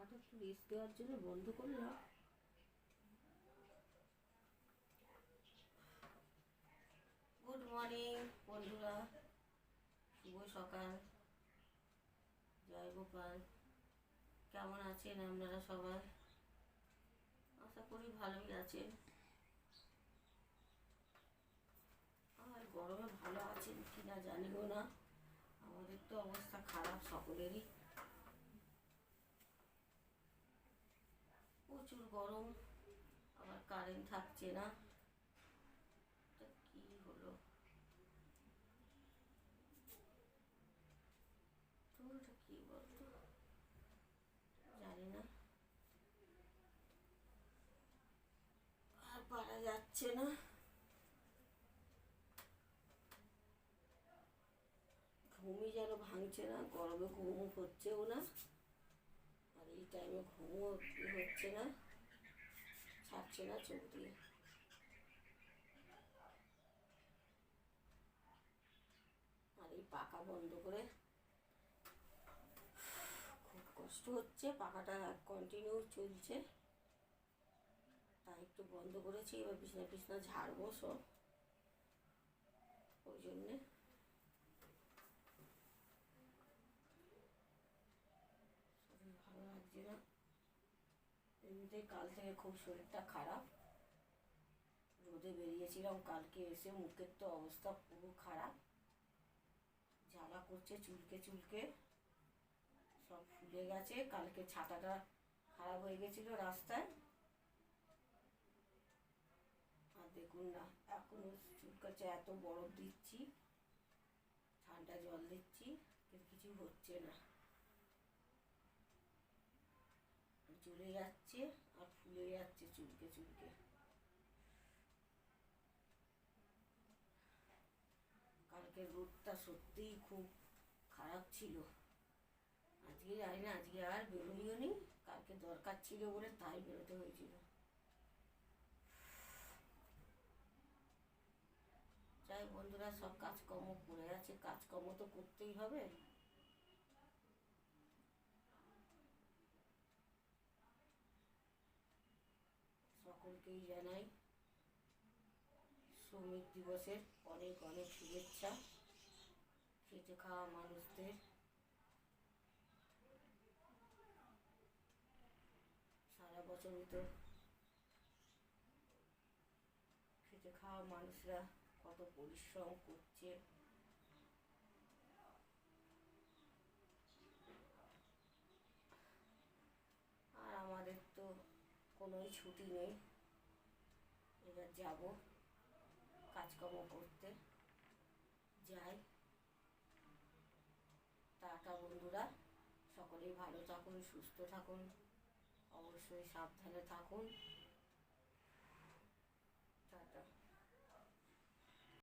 পাখাটা একটু রেস্ট দেওয়ার জন্য বন্ধ করলাম। গুড মর্নিং বন্ধুরা। শুভ সকাল। জয় গোপাল। কেমন আছেন আপনারা সবাই? আশা করি ভালোই আছেন। আর গরমে ভালো আছেন কিনা জানিও না। আমাদের তো অবস্থা খারাপ সকলেরই। প্রচুর গরম, আবার কারেন্ট থাকছে না। কি হলো? কি বলতো? জানি না। আর পারা যাচ্ছে না। ঘুমই যেন ভাঙছে না, গরমে ঘুমও হচ্ছেও না। আর এই টাইমে ঘুমও হচ্ছে না। ছাড়ছে না চোখ দিয়ে আর এই পাখা বন্ধ করে খুব কষ্ট হচ্ছে, পাখাটা কন্টিনিউ চলছে। তাই একটু বন্ধ করেছি, এবার বিছনা বিছনা ঝাড়বো সব। ওই জন্যে শরীর ভালো লাগছে না এমনিতেই কাল থেকে খুব শরীরটা খারাপ। রোদে বেরিয়েছিলাম, কালকে এসে মুখের তো অবস্থা পুরো খারাপ। জ্বালা করছে চুলকে চুলকে। সব ফুলে গেছে, কালকে ছাতাটা খারাপ হয়ে গেছিল রাস্তায়। আর দেখুন না, এখনও চুলকাচ্ছে এত বরফ দিচ্ছি, ঠান্ডা জল দিচ্ছি, কিন্তু কিছু হচ্ছে না। চলে যাচ্ছে আর ফুলে যাচ্ছে চুলকে চুলকে। কালকে রোদটা সত্যিই খুব খারাপ ছিল। আজকে জানি না, আজকে আর বেরোইও নি কালকে দরকার ছিল বলে তাই বেরোতে হয়েছিল। যাই বন্ধুরা, সব কাজকর্ম করে আছে, কাজকর্ম তো করতেই হবে। সকলকেই জানাই শ্রমিক দিবসের অনেক অনেক শুভেচ্ছা। খেটে খাওয়া মানুষদের। সারা বছরই তো খেটে খাওয়া মানুষরা কত পরিশ্রম করছে। আর আমাদের তো কোনোই ছুটি নেই। এবার যাব, কাজকর্ম করতে। যাই। টাটা বন্ধুরা। সকলেই ভালো থাকুন, সুস্থ থাকুন। অবশ্যই সাবধানে থাকুন।